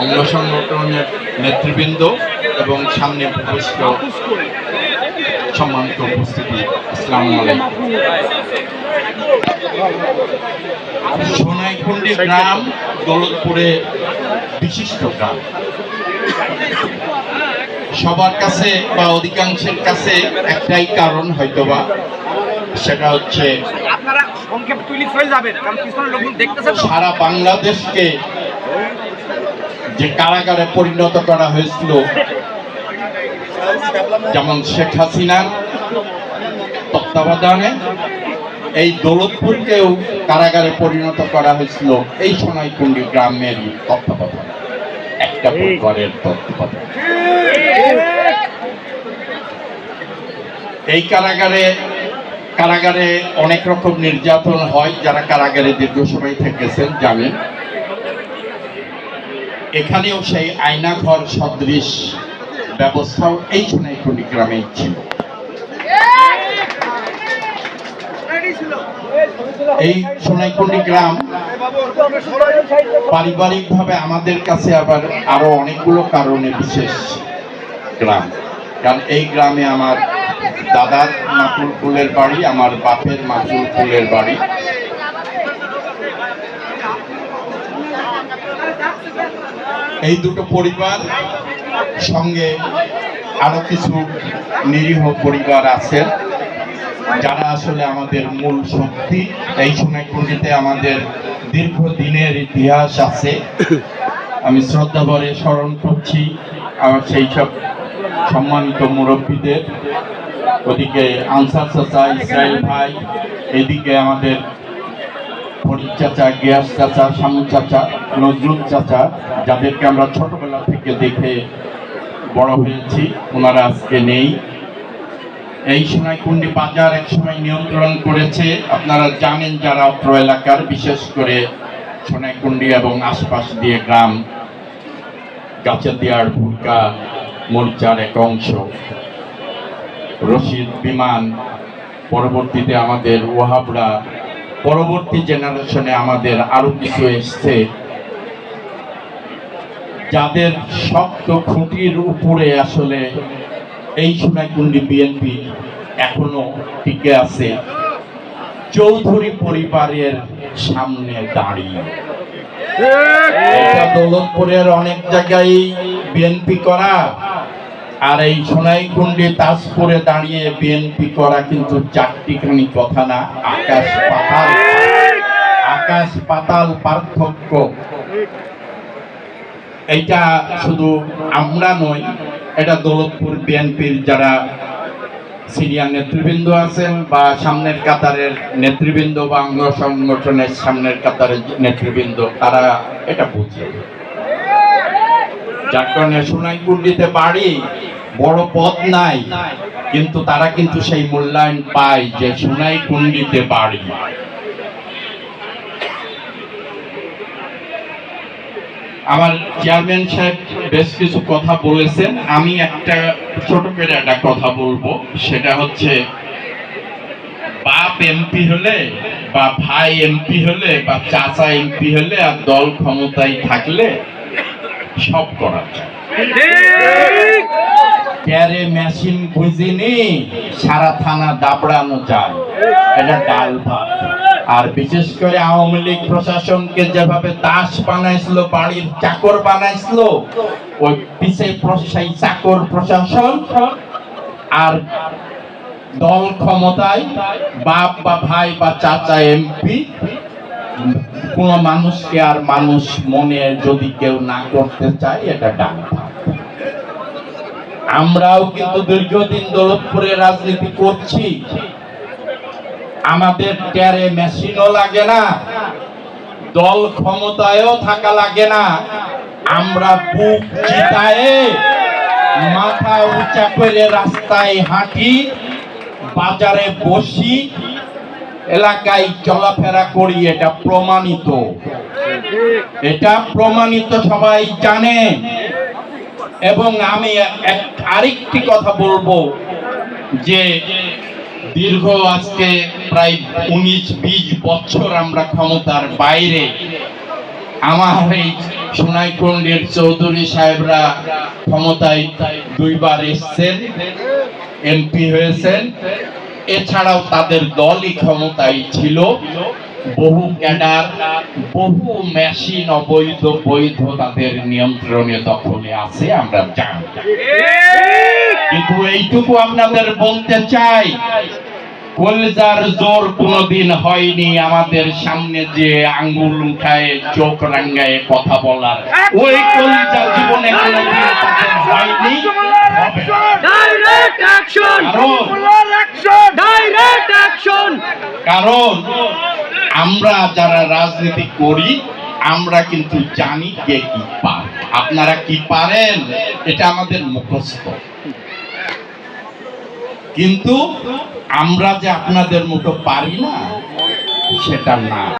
অঙ্গ সংগঠনের নেতৃবৃন্দ এবং সামনে উপস্থিত সম্মানিত উপস্থিতি। ইসলাম সোনাইকুন্ডি গ্রাম দৌলতপুরে বিশিষ্ট গ্রাম। সবার কাছে বা অধিকাংশের কাছে একটাই কারণ হয়তোবা সেটা হচ্ছে সারা সংক্ষেপ তুলি হয়ে যাবেন কারণ পিছনে লোকজন দেখতেছে তো। সারা বাংলাদেশকে যে কারাগারে পরিণত করা হয়েছিল। যেমন শেখ হাসিনার তত্ত্বাবধানে এই দৌলতপুরকেও কারাগারে পরিণত করা হয়েছিল এই সোনাইকুণ্ডি গ্রামের তত্ত্বাবধানে। একটা পরিবারের তত্ত্বাবধানে। এই কারাগারে কারাগারে অনেক রকম নির্যাতন হয়, যারা কারাগারে দীর্ঘ সময় থেকেছেন, জানেন। এখানেও সেই আয়নাঘর সদৃশ ব্যবস্থাও এই সোনাইকুণ্ডি গ্রামেই ছিল। এই সোনাইকুন্ডি গ্রাম পারিবারিকভাবে আমাদের কাছে আবার আরও অনেকগুলো কারণে বিশেষ গ্রাম। কারণ এই গ্রামে আমার দাদার মাতুল ফুলের বাড়ি, আমার বাপের মাতুল ফুলের বাড়ি। এই দুটো পরিবার সঙ্গে আরও কিছু নিরীহ পরিবার আছেন যারা আসলে আমাদের মূল শক্তি। এই সোনাইকুণ্ডিতে আমাদের দীর্ঘদিনের ইতিহাস আছে। আমি শ্রদ্ধা ভরে স্মরণ করছি আমার সেই সব সম্মানিত মুরব্বীদের। ওদিকে আনসার চাচা ইসরায়েল ভাই, এদিকে আমাদের ফরিদ চাচা, গিয়াস চাচা শামু চাচা, নজরুল চাচা, যাদেরকে আমরা ছোটবেলা থেকে দেখে বড় হয়েছি, ওনারা আজকে নেই। এই সোনাইকুণ্ডি বাজার একসময় নিয়ন্ত্রণ করেছে। আপনারা জানেন যারা অত্র এলাকার, বিশেষ করে সোনাইকুণ্ডি এবং আশপাশ দিয়ে গ্রাম, গাছের দিয়ার ভুলকা মরিচার এক অংশ। রশিদ বিমান, পরবর্তীতে আমাদের ওয়াহাবরা পরবর্তী জেনারেশনে আমাদের আরও কিছু এসছে। যাদের শক্ত খুঁটির উপরে আসলে এই সোনাইকুণ্ডি বিএনপি এখনও টিকে আছে। চৌধুরী পরিবারের সামনে দাঁড়িয়ে। দৌলতপুরের অনেক জায়গায় বিএনপি করা। আর এই সোনাইকুণ্ডি তাজপুরে দাঁড়িয়ে বিএনপি করা কিন্তু চারটিখানি কথা না। আকাশ পাতাল। আকাশ পাতাল পার্থক্য। এটা শুধু আমরা নই, এটা দৌলতপুর বিএনপির যারা সিনিয়র নেতৃবৃন্দ আছেন বা সামনের কাতারের নেতৃবৃন্দ বা অঙ্গ সংগঠনের সামনের কাতারের নেতৃবৃন্দ, তারা এটা বুঝে। যার কারণে সোনাইকুণ্ডিতে বাড়ি বড় পদ নাই। কিন্তু তারা কিন্তু সেই মূল্যায়ন পায় যে আমার চেয়ারম্যান সাহেব বেশ কিছু কথা বলেছেন। আমি একটা ছোট করে একটা কথা বলব। সেটা হচ্ছে, বাপ এমপি হলে বা ভাই এমপি হলে বা চাচা এমপি হলে আর দল ক্ষমতায় থাকলে সব করা ক্যারে মেশিন বুঝিনি সারা থানা দাবড়ানো যায়। এটা ডাল ভাত। আর বিশেষ করে আওয়ামী লীগ প্রশাসনকে যেভাবে দাস বানাইছিল বাড়ির চাকর বানাইছিল ওই পিছে সেই চাকর প্রশাসন আর দল ক্ষমতায় বাপ বা ভাই বা চাচা এমপি কোন মানুষকে আর মানুষ মনে যদি কেউ না করতে চায়, এটা ডাক আমরাও কিন্তু দীর্ঘদিন দৌলতপুরে রাজনীতি করছি। আমাদের ট্যারে মেশিনও লাগে না, দল ক্ষমতায়ও থাকা লাগে না। আমরা বুক চিতায়ে, মাথা উঁচা করে রাস্তায় হাঁটি, বাজারে বসি এলাকায় চলাফেরা করি, এটা প্রমাণিত। এটা প্রমাণিত, সবাই জানে। এবং আমি আরেকটি কথা বলব, যে দীর্ঘ আজকে প্রায় উনিশ, বিশ বছর আমরা ক্ষমতার বাইরে। আমার এই সোনাইকুণ্ডের চৌধুরী সাহেবরা ক্ষমতায় দুইবার এসছেন, এমপি হয়েছেন। এছাড়াও তাদের দলই ক্ষমতায় ছিল। বহু ক্যাডার বহু মেশিন অবৈধ বৈধ তাদের নিয়ন্ত্রণে দখলে আছে আমরা জানি। কিন্তু এইটুকু আপনাদের বলতে চাই কলজার জোর কোনোদিন হয়নি আমাদের সামনে যে আঙ্গুল উঠায় চোখ রাঙ্গায় কথা বলার। ওই কলজা জীবনে কোনোদিন হয়নি কারণ কারণ আমরা যারা রাজনীতি করি, আমরা কিন্তু জানি কে কি পারে আপনারা কি পারেন? এটা আমাদের মুখস্থ। কিন্তু আমরা যে আপনাদের মতো পারি না, সেটা না।